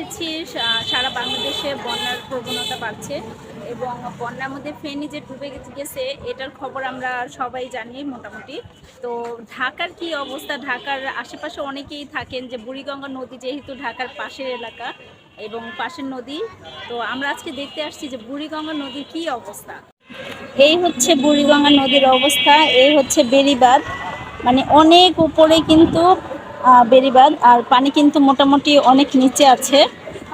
এসেছি সারা বাংলাদেশে বন্যার প্রবণতা বাড়ছে এবং বন্যার মধ্যে ফেনী যে ডুবে গেছে- এটার খবর আমরা সবাই জানি মোটামুটি। তো ঢাকার কি অবস্থা? ঢাকার আশেপাশে অনেকেই থাকেন যে বুড়িগঙ্গা নদী যেহেতু ঢাকার পাশের এলাকা এবং পাশের নদী, তো আমরা আজকে দেখতে আসছি যে বুড়িগঙ্গা নদীর কি অবস্থা। এই হচ্ছে বুড়িগঙ্গা নদীর অবস্থা, এই হচ্ছে বেড়িবাঁধ। মানে অনেক উপরে কিন্তু বেড়িবাঁধ আর পানি কিন্তু মোটামুটি অনেক নিচে আছে।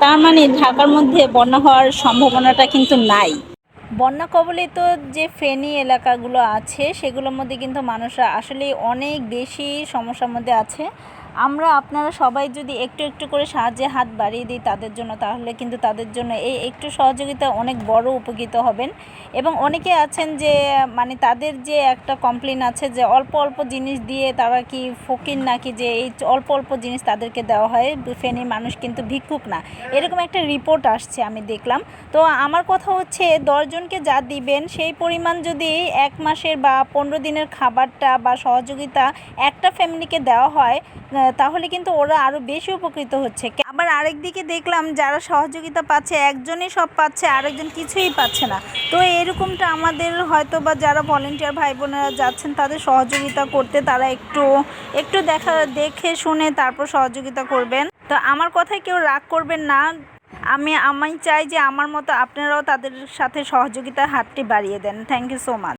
তার মানে ঢাকার মধ্যে বন্যা হওয়ার সম্ভাবনাটা কিন্তু নাই। বন্যা কবলিত যে ফেনী এলাকাগুলো আছে, সেগুলোর মধ্যে কিন্তু মানুষরা আসলে অনেক বেশি সমস্যার মধ্যে আছে। আমরা আপনারা সবাই যদি একটু একটু করে সাহায্যে হাত বাড়িয়ে দিই তাদের জন্য, তাহলে কিন্তু তাদের জন্য এই একটু সহযোগিতা অনেক বড় উপকৃত হবেন। এবং অনেকে আছেন যে মানে তাদের যে একটা কমপ্লেন আছে যে, অল্প অল্প জিনিস দিয়ে তারা কি ফকির নাকি যে, এই অল্প অল্প জিনিস তাদেরকে দেওয়া হয়, ফেনীর মানুষ কিন্তু ভিক্ষুক না। এরকম একটা রিপোর্ট আসছে আমি দেখলাম। তো আমার কথা হচ্ছে দশজনকে যা দিবেন, সেই পরিমাণ যদি এক মাসের বা পনেরো দিনের খাবারটা বা সহযোগিতা একটা ফ্যামিলিকে দেওয়া হয় তাহলে কিন্তু ওরা আরও বেশি উপকৃত হচ্ছে। আবার আরেক দিকে দেখলাম যারা সহযোগিতা পাচ্ছে, একজনই সব পাচ্ছে, আরেকজন কিছুই পাচ্ছে না। তো এরকমটা আমাদের হয়তো বা যারা ভলেন্টিয়ার ভাই বোনেরা যাচ্ছেন, তাদের সহযোগিতা করতে তারা একটু একটু দেখা, দেখে শুনে তারপর সহযোগিতা করবেন। তো আমার কথায় কেউ রাগ করবেন না। আমি আমি চাই যে আমার মতো আপনারাও তাদের সাথে সহযোগিতার হাতটি বাড়িয়ে দেন। Thank you so much